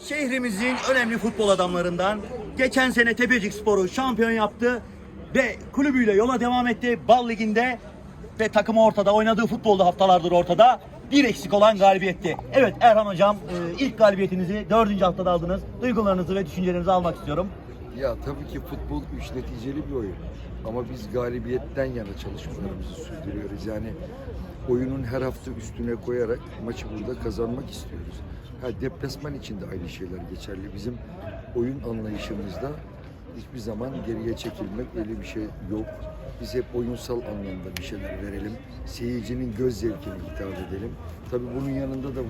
Şehrimizin önemli futbol adamlarından geçen sene Tepecik Spor'u şampiyon yaptı ve kulübüyle yola devam etti. Bal Ligi'nde ve takımı ortada oynadığı futbolda haftalardır ortada. Bir eksik olan galibiyetti. Evet Erhan Hocam e, ilk galibiyetinizi dördüncü haftada aldınız. Duygularınızı ve düşüncelerinizi almak istiyorum. Ya tabii ki futbol üç neticeli bir oyun. Ama biz galibiyetten yana çalışmalarımızı sürdürüyoruz. Yani oyunun her hafta üstüne koyarak maçı burada kazanmak istiyoruz. Ha, deplasman için de aynı şeyler geçerli. Bizim oyun anlayışımızda hiçbir zaman geriye çekilmek öyle bir şey yok. Biz hep oyunsal anlamda bir şeyler verelim. Seyircinin göz zevkine hitap edelim. Tabii bunun yanında da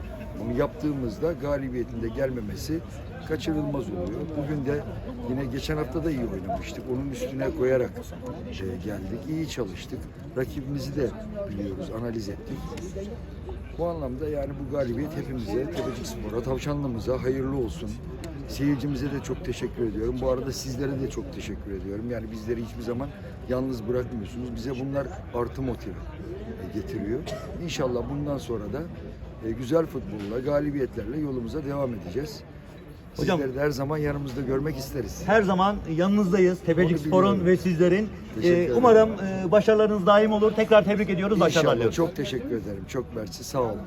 bunu yaptığımızda galibiyetinde gelmemesi kaçırılmaz oluyor. Bugün de yine geçen hafta da iyi oynamıştık. Onun üstüne koyarak e, geldik. İyi çalıştık. Rakibimizi de biliyoruz, analiz ettik. Bu anlamda yani bu galibiyet hepimize, Tepecik Spor'a, Tavşanlımıza hayırlı olsun. Seyircimize de çok teşekkür ediyorum. Bu arada sizlere de çok teşekkür ediyorum. Yani bizleri hiçbir zaman yalnız bırakmıyorsunuz. Bize bunlar artı motive e, getiriyor. İnşallah bundan sonra da e, güzel futbolla, galibiyetlerle yolumuza devam edeceğiz. Hocam- Sizleri de her zaman yanımızda görmek isteriz. Her zaman yanınızdayız. Tepecik Spor'un ve sizlerin. E, ederim. umarım e, başarılarınız daim olur. Tekrar tebrik ediyoruz. Başarılar İnşallah. diliyoruz. Çok teşekkür ederim. Çok mersi. Sağ olun.